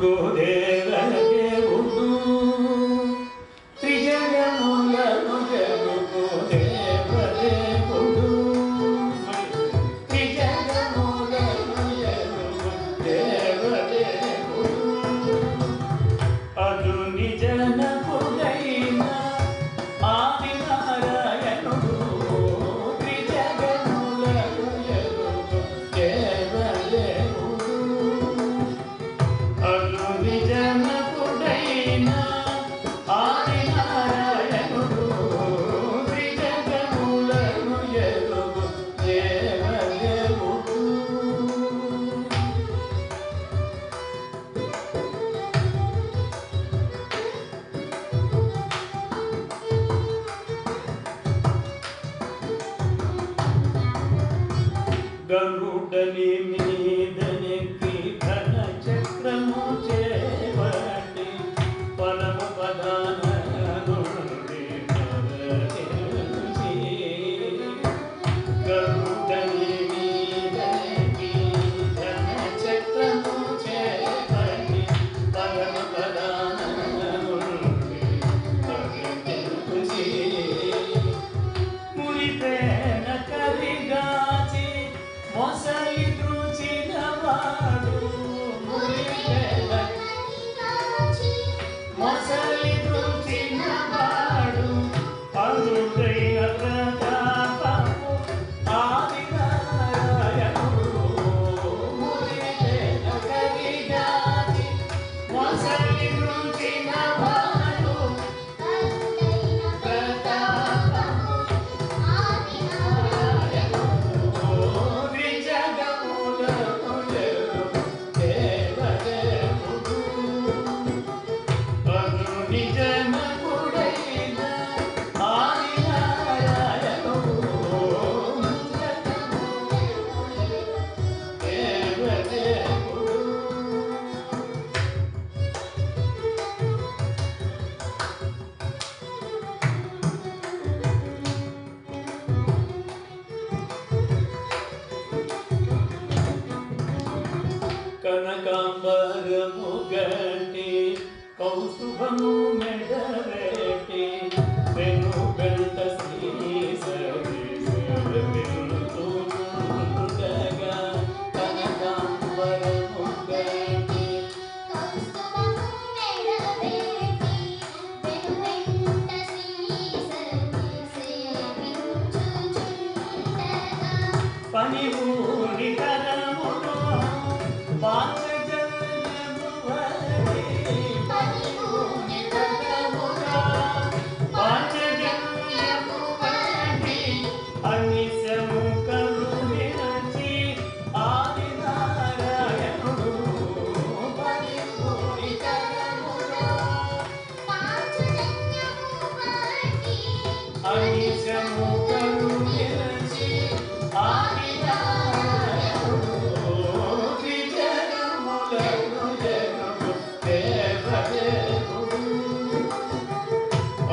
こで ಗರುಡನೆ ಮೀದನೆ Once कनकांबर मुगटी कौस्तुभमु में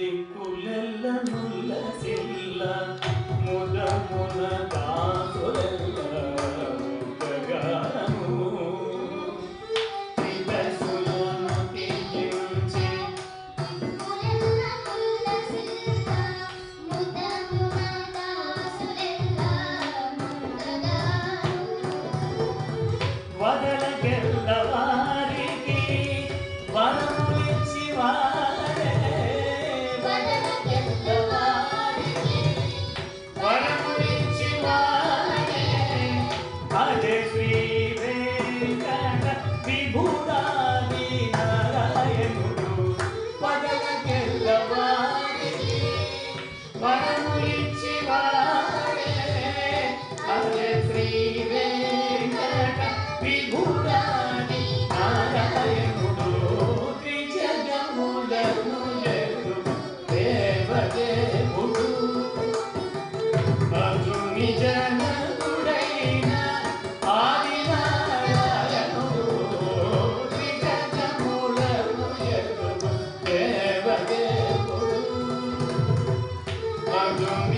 దిక్కులెల్ల నుల్ల సెల్ల ముద మున దాసులెల్ల వదలకెల్లా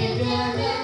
together.